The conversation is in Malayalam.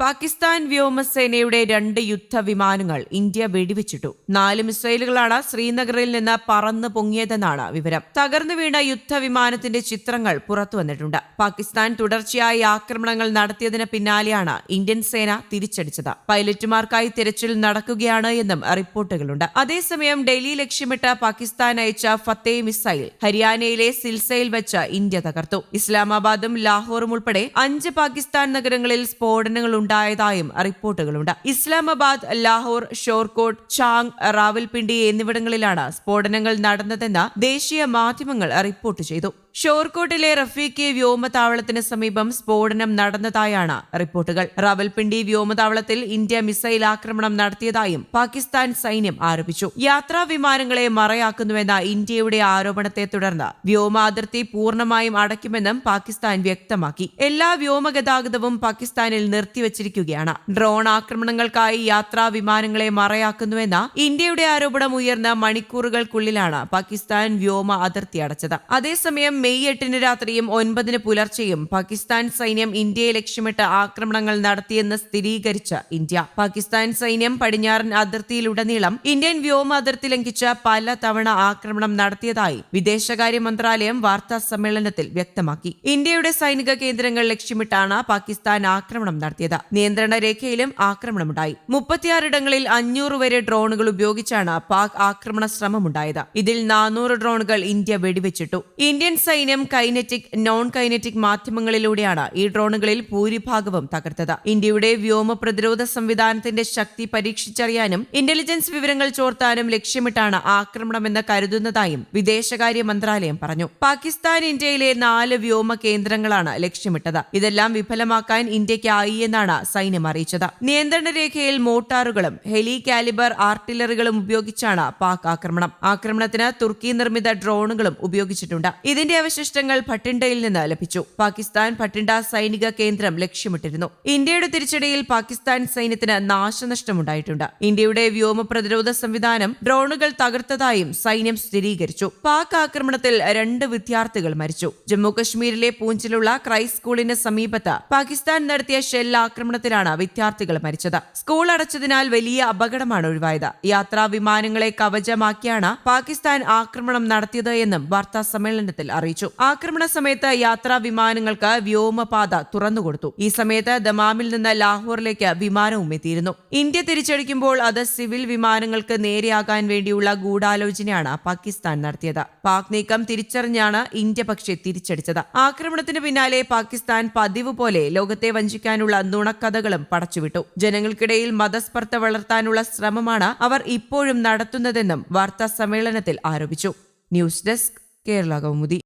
പാകിസ്ഥാൻ വ്യോമസേനയുടെ രണ്ട് യുദ്ധവിമാനങ്ങൾ ഇന്ത്യ വെടിവെച്ചിട്ടു. നാല് മിസൈലുകളാണ് ശ്രീനഗറിൽ നിന്ന് പറന്ന് പൊങ്ങിയതെന്നാണ് വിവരം. തകർന്നു വീണ യുദ്ധവിമാനത്തിന്റെ ചിത്രങ്ങൾ പുറത്തു വന്നിട്ടുണ്ട്. പാകിസ്ഥാൻ തുടർച്ചയായി ആക്രമണങ്ങൾ നടത്തിയതിന് പിന്നാലെയാണ് ഇന്ത്യൻ സേന തിരിച്ചടിച്ചത്. പൈലറ്റുമാർക്കായി തിരച്ചിൽ നടക്കുകയാണ് എന്നും റിപ്പോർട്ടുകളുണ്ട്. അതേസമയം ഡൽഹി ലക്ഷ്യമിട്ട് പാകിസ്ഥാൻ അയച്ച ഫത്തേ മിസൈൽ ഹരിയാനയിലെ സിൽസയിൽ വെച്ച് ഇന്ത്യ തകർത്തു. ഇസ്ലാമാബാദും ലാഹോറും ഉൾപ്പെടെ അഞ്ച് പാകിസ്ഥാൻ നഗരങ്ങളിൽ സ്ഫോടനങ്ങൾ ഉണ്ടായതായും റിപ്പോർട്ടുകളുണ്ട്. ഇസ്ലാമാബാദ് ലാഹോർ ഷോർകോട്ട് ചാങ് റാവൽപിണ്ടി എന്നിവിടങ്ങളിലാണ് സ്ഫോടനങ്ങൾ നടന്നതെന്ന് ദേശീയ മാധ്യമങ്ങൾ റിപ്പോർട്ട് ചെയ്തു. ഷോർകോട്ടിലെ റഫീഖെ വ്യോമതാവളത്തിന് സമീപം സ്ഫോടനം നടന്നതായാണ് റിപ്പോർട്ടുകൾ. റാവൽപിണ്ടി വ്യോമതാവളത്തിൽ ഇന്ത്യ മിസൈൽ ആക്രമണം നടത്തിയതായും പാകിസ്ഥാൻ സൈന്യം ആരോപിച്ചു. യാത്രാ വിമാനങ്ങളെ മറയാക്കുന്നുവെന്ന ഇന്ത്യയുടെ ആരോപണത്തെ തുടർന്ന് വ്യോമ അതിർത്തി പൂർണമായും അടയ്ക്കുമെന്നും പാകിസ്ഥാൻ വ്യക്തമാക്കി. എല്ലാ വ്യോമഗതാഗതവും പാകിസ്ഥാനിൽ നിർത്തിവച്ചിരിക്കുകയാണ്. ഡ്രോൺ ആക്രമണങ്ങൾക്കായി യാത്രാ വിമാനങ്ങളെ മറയാക്കുന്നുവെന്ന ഇന്ത്യയുടെ ആരോപണം ഉയർന്ന മണിക്കൂറുകൾക്കുള്ളിലാണ് പാകിസ്ഥാൻ വ്യോമ അതിർത്തി അടച്ചത്. അതേസമയം മെയ് എട്ടിന് രാത്രിയും ഒൻപതിന് പുലർച്ചെയും പാകിസ്ഥാൻ സൈന്യം ഇന്ത്യയെ ലക്ഷ്യമിട്ട് ആക്രമണങ്ങൾ നടത്തിയെന്ന് സ്ഥിരീകരിച്ച ഇന്ത്യ. പാകിസ്ഥാൻ സൈന്യം പടിഞ്ഞാറൻ അതിർത്തിയിലുടനീളം ഇന്ത്യൻ വ്യോമ അതിർത്തി ലംഘിച്ച് പല തവണ ആക്രമണം നടത്തിയതായി വിദേശകാര്യ മന്ത്രാലയം വാർത്താ സമ്മേളനത്തിൽ വ്യക്തമാക്കി. ഇന്ത്യയുടെ സൈനിക കേന്ദ്രങ്ങൾ ലക്ഷ്യമിട്ടാണ് പാകിസ്ഥാൻ ആക്രമണം നടത്തിയത്. നിയന്ത്രണ രേഖയിലും ആക്രമണമുണ്ടായി. മുപ്പത്തിയാറിടങ്ങളിൽ അഞ്ഞൂറ് വരെ ഡ്രോണുകൾ ഉപയോഗിച്ചാണ് പാക് ആക്രമണ ശ്രമമുണ്ടായത്. ഇതിൽ നാനൂറ് ഡ്രോണുകൾ ഇന്ത്യ വെടിവെച്ചിട്ടു. ഇന്ത്യൻ സൈന്യം കൈനറ്റിക് നോൺ കൈനറ്റിക് മാധ്യമങ്ങളിലൂടെയാണ് ഈ ഡ്രോണുകളിൽ ഭൂരിഭാഗവും തകർത്തത്. ഇന്ത്യയുടെ വ്യോമ പ്രതിരോധ സംവിധാനത്തിന്റെ ശക്തി പരീക്ഷിച്ചറിയാനും ഇന്റലിജൻസ് വിവരങ്ങൾ ചോർത്താനും ലക്ഷ്യമിട്ടാണ് ആക്രമണമെന്ന് കരുതുന്നതായും വിദേശകാര്യ മന്ത്രാലയം പറഞ്ഞു. പാകിസ്ഥാൻ ഇന്ത്യയിലെ നാല് വ്യോമ കേന്ദ്രങ്ങളാണ് ലക്ഷ്യമിട്ടത്. ഇതെല്ലാം വിഫലമാക്കാൻ ഇന്ത്യയ്ക്കായി എന്നാണ് സൈന്യം അറിയിച്ചത്. നിയന്ത്രണ രേഖയിൽ മോട്ടാറുകളും ഹെലി കാലിബർ ആർട്ടിലറികളും ഉപയോഗിച്ചാണ് പാക് ആക്രമണം. ആക്രമണത്തിന് തുർക്കി നിർമ്മിത ഡ്രോണുകളും ഉപയോഗിച്ചിട്ടുണ്ട്. ഇതിന്റെ അവശിഷ്ടങ്ങൾ ഭട്ടിണ്ടയിൽ നിന്ന് ലഭിച്ചു. പാകിസ്ഥാൻ ഭട്ടിണ്ട സൈനിക കേന്ദ്രം ലക്ഷ്യമിട്ടിരുന്നു. ഇന്ത്യയുടെ തിരിച്ചടിയിൽ പാകിസ്ഥാൻ സൈന്യത്തിന് നാശനഷ്ടമുണ്ടായിട്ടുണ്ട്. ഇന്ത്യയുടെ വ്യോമ പ്രതിരോധ സംവിധാനം ഡ്രോണുകൾ തകർത്തതായും സൈന്യം സ്ഥിരീകരിച്ചു. പാക് ആക്രമണത്തിൽ രണ്ട് വിദ്യാർത്ഥികൾ മരിച്ചു. ജമ്മു കശ്മീരിലെ പൂഞ്ചിലുള്ള ക്രൈസ് സ്കൂളിന് സമീപത്ത് പാകിസ്ഥാൻ നടത്തിയ ഷെൽ ആക്രമണത്തിലാണ് വിദ്യാർത്ഥികൾ മരിച്ചത്. സ്കൂൾ അടച്ചതിനാൽ വലിയ അപകടമാണ് ഒഴിവായത്. യാത്രാ വിമാനങ്ങളെ കവചമാക്കിയാണ് പാകിസ്ഥാൻ ആക്രമണം നടത്തിയത് എന്നും വാർത്താ സമ്മേളനത്തിൽ അറിയിച്ചു. ആക്രമണ സമയത്ത് യാത്രാ വിമാനങ്ങൾക്ക് വ്യോമപാത തുറന്നുകൊടുത്തു. ഈ സമയത്ത് ദമാമിൽ നിന്ന് ലാഹോറിലേക്ക് വിമാനവും എത്തിയിരുന്നു. ഇന്ത്യ തിരിച്ചടിക്കുമ്പോൾ അത് സിവിൽ വിമാനങ്ങൾക്ക് നേരെയാകാൻ വേണ്ടിയുള്ള ഗൂഢാലോചനയാണ് പാകിസ്ഥാൻ നടത്തിയത്. പാക് നീക്കം തിരിച്ചറിഞ്ഞാണ് ഇന്ത്യ പക്ഷേ തിരിച്ചടിച്ചത്. ആക്രമണത്തിന് പിന്നാലെ പാകിസ്ഥാൻ പതിവ് പോലെ ലോകത്തെ വഞ്ചിക്കാനുള്ള നുണക്കഥകളും പടച്ചുവിട്ടു. ജനങ്ങൾക്കിടയിൽ മതസ്പർദ്ധ വളർത്താനുള്ള ശ്രമമാണ് അവർ ഇപ്പോഴും നടത്തുന്നതെന്നും വാർത്താ സമ്മേളനത്തിൽ ആരോപിച്ചു. News desk Kerala Kaumudi.